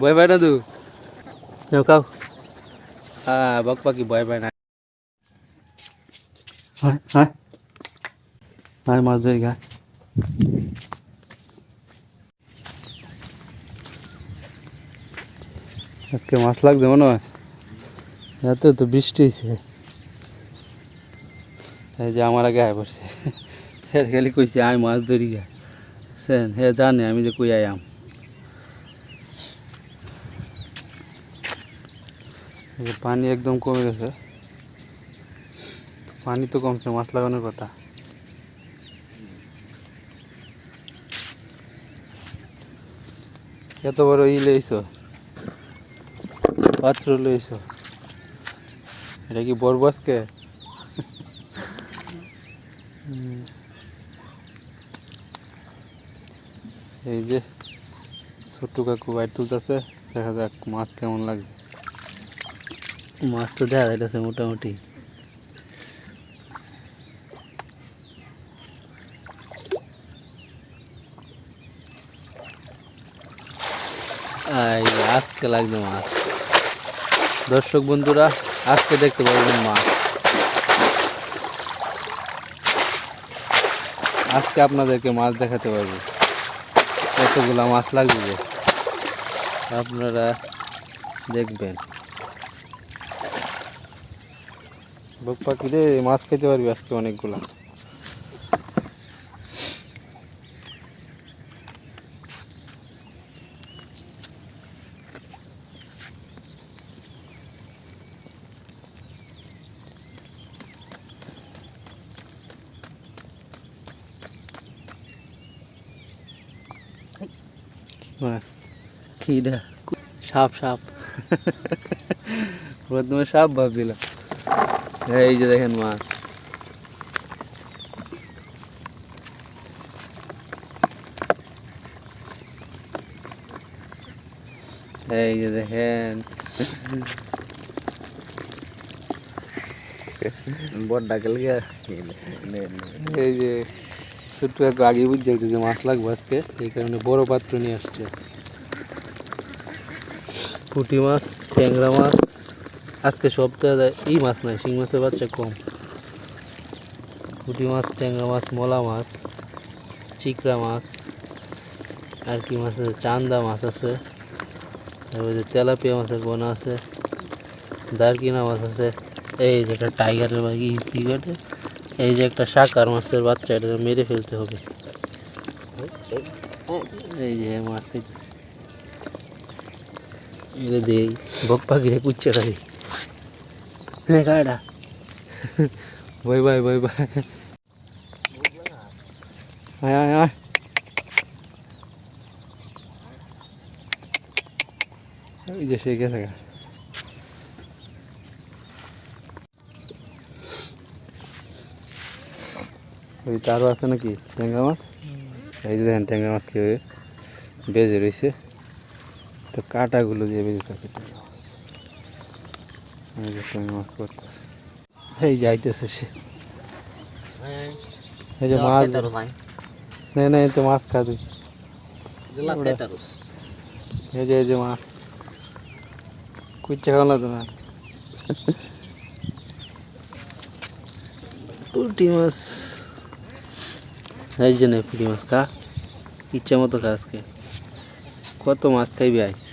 ভয় পায় না তু খাও হ্যাঁ বক পাখি ভয় পায় না হায় হায় হায় মাছ ধরি গা আজকে মাছ লাগবে মনে হয়। এত তো বৃষ্টি হয়েছে এই যে আমার আগে আয় পড়ছে। ফের খালি কইছে আমি মাছ ধরি গা সেন হে জানে আমি যে কই আয়াম পানি একদম কমে গেছে। পানি তো কমছে, মাছ লাগানোর কথা। এত বড় ই লইছ? পাত্র লইছ? এটা কি বরবাসকে এই যে ছোট্ট কাকু বাইর তুলতেছে, দেখা যাক মাছ কেমন লাগছে। মাছ তো দেখা যাইতেছে মোটামুটি। আজকে লাগবে মাছ। দর্শক বন্ধুরা, আজকে দেখতে পারবেন মাছ। আজকে আপনাদেরকে মাছ দেখাতে পারব। কতগুলা মাছ লাগবে? আপনারা দেখবেন। বক পাখি রে মাছ খেতে পারবি আজকে অনেকগুলা। সাপ সাপ। প্রথমে সাপ ভাবছিলাম। এই যে দেখেন মাছ এই যে দেখেন। বড় ডাকেল গিয়া। এই যে ছোট্ট একটু আগে বুঝতে যে মাছ লাগবে আজকে এই কারণে বড় পাত্র নিয়ে আসছি পুঁটি মাছ ট্যাংরা মাছ আজকে সপ্তাহে এই মাছ নাই, শিং মাছের বাচ্চা কম। পুঁটি মাছ, ট্যাংরা মাছ, মলা মাছ চিকরা মাছ, আর কি মাছ আছে, চান্দা মাছ আছে, তারপরে যে তেলাপিয়া মাছের বোনা আছে, দারকিনা মাছ আছে, এই যে একটা টাইগারের কি কাটে এই যে একটা শাকার মাছের বাচ্চা, এটা মেরে ফেলতে হবে। এই যে মাছ এটা দেই বক পাখিরে কুচ্ছে দিই হ্যাঁ কাটা বই বাই বই বাই আয় আয় আয় এই যে সে গেছে গা ওই তারও আছে নাকি ট্যাংরা মাছ এই যে দেখেন ট্যাংরা মাছ কীভাবে বেজে রয়েছে তো কাঁটাগুলো দিয়ে বেজে থাকে ট্যাংরা মাছ এই যে ট্যাংরা মাছ করতেছে এই যাইতেছে সে। এই যে মাছ না না এই তো মাছ খাবে। এই যে এই যে মাছ। কুচ্চা খাওয়া না তো না। পুটি মাছ। এই যে পুটি মাছ খা। ইচ্ছা মতো খা আজকে। কত মাছ খাইবি আইস?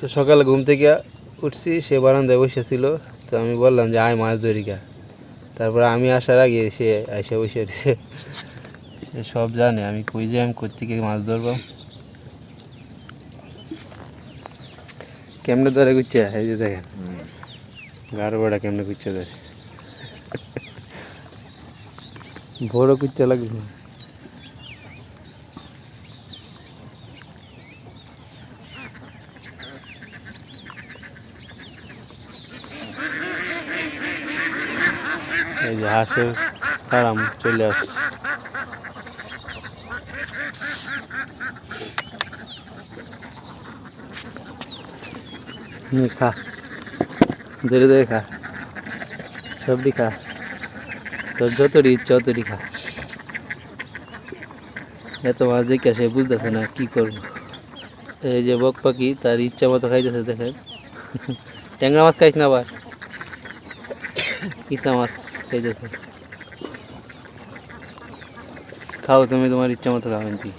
তো সকালে ঘুম থেকে উঠছি, সে বারান্দায় বসেছিল তো আমি বললাম যে, আয় মাছ ধরি গা। তারপরে আমি আসার আগে সে এসে বসে রয়েছে। সে সব জানে, আমি কই যে আমি কোথেকে মাছ ধরবো। কেমনে ধরে গুচ্ছে এই যে দেখেন। গাড়ো বড়া কেমনে কুচ্চা ধরে। বড় কুচ্চা লাগবে এই যে হাঁসের ফার্ম চলে আসছে হুম, খা ধরে ধরে খা সবটি খা তোর যতটি ইচ্ছা ততটি খা এত মাছ দেখে সে বুঝতেছে না কি করব এই যে বক পাখি তার ইচ্ছা মতো খাইতেছে দেখেন ট্যাংরা মাছ খাইস না আবার ইসা মাছ খাইতেছে খাও তুমি তোমার ইচ্ছা মতো খাবেন কি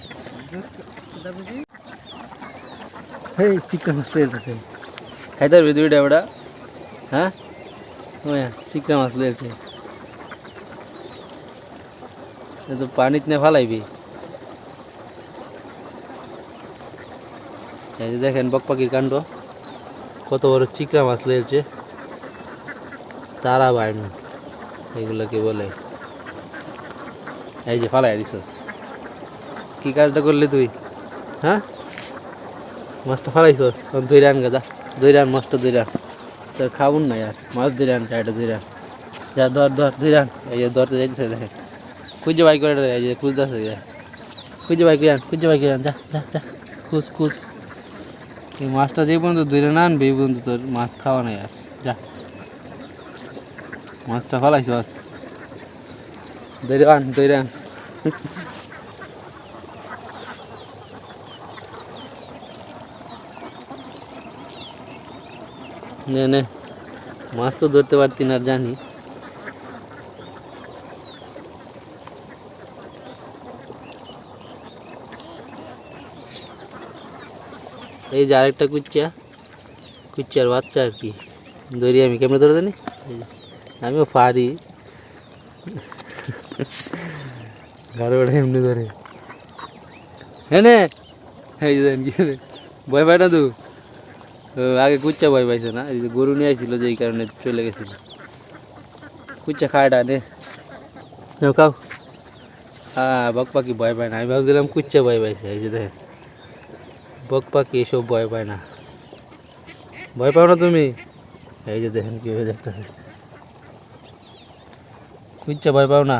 এই চিকেন মাছ পেয়েছে খাইতে পারবি ওটা হ্যাঁ? ওয়া চিকেন মাছ এ তো পানিতে নে ফালাইবি। এই যে দেখেন বক পাখির কাণ্ড। কত বড় চিকরা মাছ লেগেছে তারা বাইন এগুলোকে বলে। এই যে ফালাই দিছস। কি কাজটা করলি তুই? হ্যাঁ? মাছটা ফালাইছস? দুই রান গাদা দুই রান মাছটা দুই রান তোর খাবুন না ইয়ার। মাছ দুই রান চারটা দুই রান যা, ধর ধর দুই রান এই যে ধরতে যাইতেছে দেখেন খুঁজে বাই করে এই যে খুঁজতেছে খুঁজে বাই করে খুঁজে বাই করে যা যা যা। খুঁজ খুঁজ। এই মাছটা যে পর্যন্ত ধরে না আনবে, এই পর্যন্ত তোর মাছ খাওয়া নাই আর যা। মাছটা ফালাইছ আজ। ধরে আন ধরে আন। নে নে। মাছ তো ধরতে পারতি না জানি। এই যে আরেকটা কুচ্চা কুচ্চার বাচ্চা আর কি। ধরি আমি কেমনে ধরে জানি? এই যে, আমিও পারি। গাড়ি এমনি ধরে। হ্যাঁ নে। এই যে কি ভয় পায় না তো? আগে কুচ্চা ভয় পাইছে না? এই যে গরু নিয়ে আসছিল যে এই কারণে চলে গেছিল। কুচ্চা খায়টা নে খাও। হ্যাঁ বক পাখি ভয় পায় না। আমি ভাবছিলাম কুচ্চা ভয় পাইছে। এই যে দেখেন বক পাখি এসব ভয় পায় না। ভয় পাও না তুমি? এই যে দেখেন কীভাবে দেখতেছে। কুচ্চা ভয় পাও না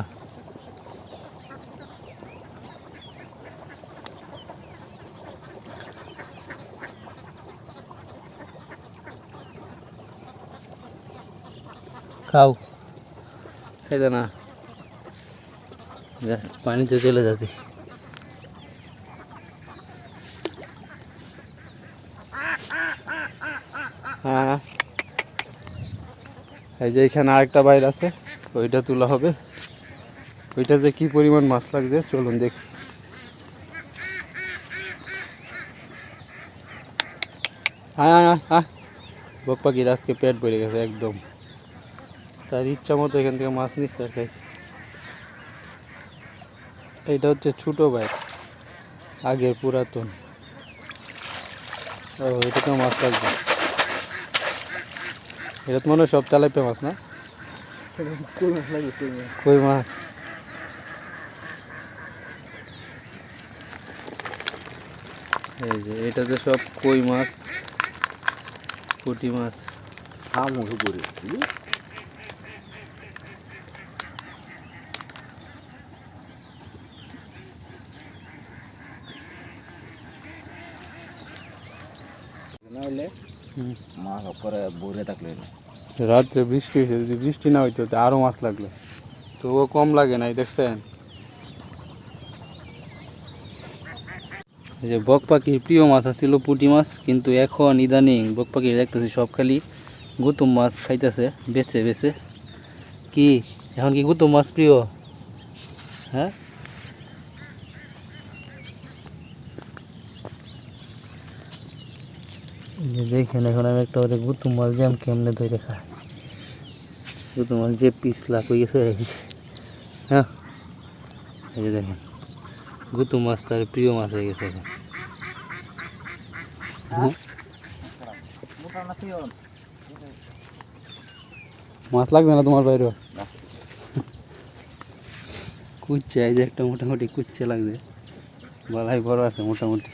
খাও খাইতে না যা, পানিতে চলে যাচ্ছি হ্যাঁ এই যে এখানে আরেকটা বাইর আছে ওইটা তোলা হবে। ওইটাতে কি পরিমাণ মাছ লাগছে, চলুন দেখি। হ্যাঁ হ্যাঁ বক পাখির আজকে পেট ভরে গেছে একদম। তার ইচ্ছা মতো এখান থেকে মাছ নিচ্ছে আর খাইছে। এইটা হচ্ছে ছোটো বাইক আগের পুরাতন। ও, এটাতেও মাছ লাগবে। এটা তো মনে হয় সব চালাইতে মাছ না? কই মাছ? এই যে এটাতে সব কই মাছ পুঁটি মাছ। হাম উঠে পড়েছি নাহলে। মাছ করে বরে থাকলে না। রাত্রে বৃষ্টি হয়েছে যদি বৃষ্টি না হইতো তো আরও মাছ লাগল। তো ও কম লাগে নাই, দেখছেন? এই যে বক পাখির প্রিয় মাছ ছিল পুঁটি মাছ, কিন্তু এখন ইদানিং বক পাখি দেখতেছি সব খালি গুতুম মাছ খাইতেছে বেছে বেছে কি? এখন কি গুতুম মাছ প্রিয়? হ্যাঁ এই যে দেখেন এখন আমি একটা ওরে গুতুম মাছ জ্যাম কেমনে ধরে খাই গুতুম মাছ যে পিছলা হয়ে গেছে, এই যে। হ্যাঁ এই যে দেখেন গুতুম মাছ তার প্রিয় মাছ হয়ে গেছে এখন হ্যাঁ? মোটা না মাছ লাগবে না তোমার বাইরে না। কুচ্ছে, এই যে একটা মোটামুটি কুচ্ছে লাগবে বালাই বড় আছে মোটামুটি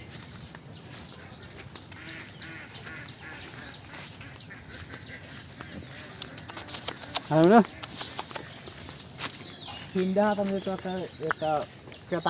আর না তিনটা হাত আমি তো একটা একটা একটা